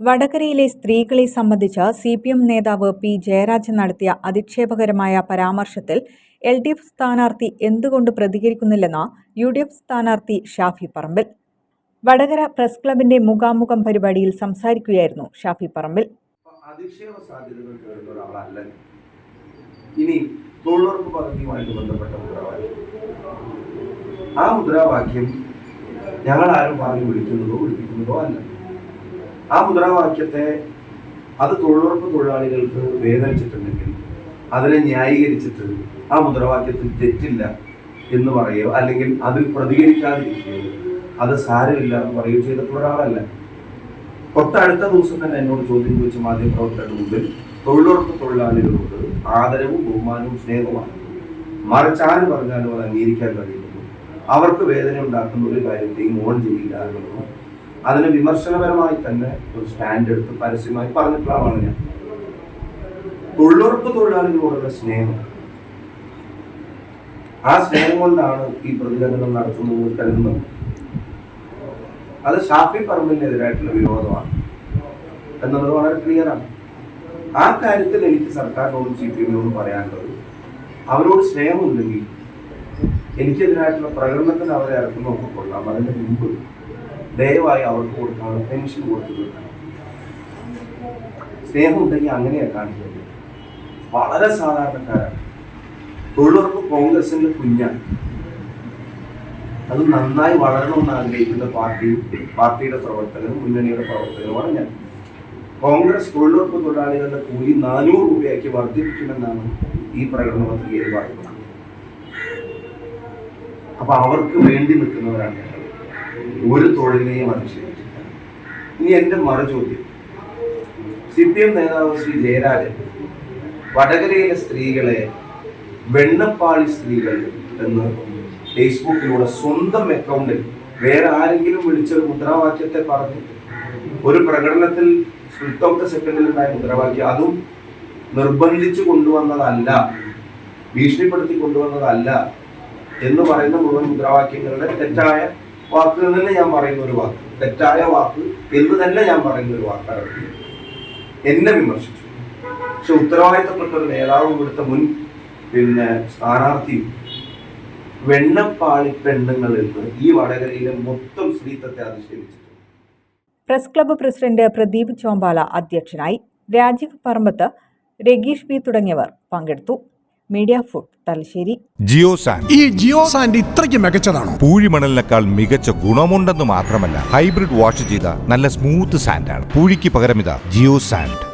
വടകരയിലെ സ്ത്രീകളെ സംബന്ധിച്ച് സി പി എം നേതാവ് പി ജയരാജൻ നടത്തിയ അധിക്ഷേപകരമായ പരാമർശത്തിൽ എൽ ഡി എഫ് സ്ഥാനാർത്ഥി എന്തുകൊണ്ട് പ്രതികരിക്കുന്നില്ലെന്ന് യു ഡി എഫ് സ്ഥാനാർത്ഥി ഷാഫി പറമ്പിൽ. വടകര പ്രസ് ക്ലബിന്റെ മുഖാമുഖം പരിപാടിയിൽ സംസാരിക്കുകയായിരുന്നു ഷാഫി പറമ്പിൽ. ഇനി ആ മുദ്രാവാക്യം ഞങ്ങൾ ആരും പറഞ്ഞു വിളിക്കുന്നതോ വിളിപ്പിക്കുന്നതോ അല്ല. ആ മുദ്രാവാക്യത്തെ അത് തൊഴിലുറപ്പ് തൊഴിലാളികൾക്ക് വേദനിച്ചിട്ടുണ്ടെങ്കിൽ അതിനെ ന്യായീകരിച്ചിട്ട് ആ മുദ്രാവാക്യത്തിൽ തെറ്റില്ല എന്ന് പറയുകയോ അല്ലെങ്കിൽ അതിൽ പ്രതികരിക്കാതിരിക്കുകയോ അത് സാരമില്ല എന്ന് പറയുകയോ ചെയ്തിട്ടുള്ള ഒരാളല്ല. തൊട്ടടുത്ത ദിവസം തന്നെ എന്നോട് ചോദ്യം ചോദിച്ച മാധ്യമപ്രവർത്തകരുടെ മുമ്പിൽ തൊഴിലുറപ്പ് തൊഴിലാളികളോട് ആദരവും ബഹുമാനവും സ്നേഹവുമാണ്. മറിച്ച് പറഞ്ഞാലും അത് അംഗീകരിക്കാൻ കഴിയുന്നു അവർക്ക് വേദന ഉണ്ടാക്കുന്ന ഒരു കാര്യത്തെയും ഓൺ ചെയ്യില്ല എന്നുള്ളതും അതിന് വിമർശനപരമായി തന്നെ ഒരു സ്റ്റാൻഡ് എടുത്ത് പരസ്യമായി പറഞ്ഞിട്ടുള്ള ആളാണ് ഞാൻ. തൊഴിലുറപ്പ് തൊഴിലാളികളോടുള്ള സ്നേഹം. ആ സ്നേഹം കൊണ്ടാണ് ഈ പ്രതികരണം നടത്തുന്നത് കരുതുന്നത്. അത് ഷാഫി പറമ്പിനെതിരായിട്ടുള്ള വിരോധമാണ്. എന്നുള്ളത് വളരെ ക്ലിയറാണ്. ആ കാര്യത്തിൽ എനിക്ക് സർക്കാരിനോടും സി പി എമ്മിനോടും പറയാനുള്ളത് അവരോട് സ്നേഹമുണ്ടെങ്കിൽ എനിക്കെതിരായിട്ടുള്ള പ്രകടനത്തിന് അവരെ ഇറക്കുന്ന കൊള്ളാം. അതിന് മുമ്പ് ദയവായി അവർക്ക് കൊടുക്കാനുള്ള പെൻഷൻ കൊടുത്തു കൊടുക്കണം സ്നേഹമുണ്ടെങ്കിൽ അങ്ങനെയാണ് കാണിക്കുന്നത്. വളരെ സാധാരണക്കാരാണ്. തൊഴിലുറപ്പ് കോൺഗ്രസിന്റെ കുഞ്ഞാണ്. അത് നന്നായി വളരണമെന്ന് ആഗ്രഹിക്കുന്ന പാർട്ടിയും പാർട്ടിയുടെ പ്രവർത്തകരും മുന്നണിയുടെ പ്രവർത്തകരുമാണ് ഞാൻ. കോൺഗ്രസ് തൊഴിലുറപ്പ് തൊഴിലാളികളുടെ കൂലി നാനൂറ് രൂപയാക്കി വർദ്ധിപ്പിക്കുമെന്നാണ് ഈ പ്രകടന പത്രികയിൽ പറയുന്നത്. അപ്പൊ അവർക്ക് വേണ്ടി നിൽക്കുന്നവരാണ് ഞങ്ങൾ. ഒരു തൊഴിലിനെയും അധിക്ഷേപിച്ചില്ല ഇനി എന്റെ മറുചോദ്യം. സി പി എം നേതാവ് ശ്രീ ജയരാജൻ വടകരയിലെ സ്ത്രീകളെ വെണ്ണപ്പാളി സ്ത്രീകൾ എന്ന് ഫേസ്ബുക്കിലൂടെ സ്വന്തം അക്കൗണ്ടിൽ വേറെ ആരെങ്കിലും വിളിച്ച മുദ്രാവാക്യത്തെ പറഞ്ഞു. ഒരു പ്രകടനത്തിൽ ഓഫ് സെക്കൻഡിൽ ഉണ്ടായ മുദ്രാവാക്യം അതും നിർബന്ധിച്ചു കൊണ്ടുവന്നതല്ല ഭീഷണിപ്പെടുത്തി കൊണ്ടുവന്നതല്ല എന്ന് പറയുന്ന മുഴുവൻ മുദ്രാവാക്യങ്ങളുടെ തെറ്റായ വാക്ക് തന്നെ ഞാൻ പറയുന്ന ഒരു വാക്ക്. തെറ്റായ വാക്ക് എന്ന് തന്നെ ഞാൻ പറയുന്ന ഒരു വാക്കാണ് എന്നെ വിമർശിച്ചു. പക്ഷെ ഉത്തരവാദിത്തപ്പെട്ട ഒരു നേതാവും ഇവിടുത്തെ മുൻ പിന്നെ സ്ഥാനാർത്ഥിയും വെണ്ണപ്പാളി പെണ്ണുങ്ങൾ എന്ന് ഈ വടകരയിലെ മൊത്തം സ്ത്രീത്വത്തെ അധിക്ഷേപിച്ചിട്ടുണ്ട് press club president Pradeep Chombala അധ്യക്ഷനായി രാജീവ് പറമ്പത്ത് രഗീഷ് ബി തുടങ്ങിയവർ പങ്കെടുത്തു. Media food Thalassery. ജിയോ സാൻഡ്. ഈ ജിയോ സാൻഡ് ഇത്രയ്ക്ക് മികച്ചതാണോ? പൂഴിമണലിനേക്കാൾ മികച്ച ഗുണമുണ്ടെന്ന് മാത്രമല്ല ഹൈബ്രിഡ് വാഷ് ചെയ്ത നല്ല സ്മൂത്ത് സാൻഡാണ്. പൂഴിക്ക് പകരം ഇതാ ജിയോ സാൻഡ്.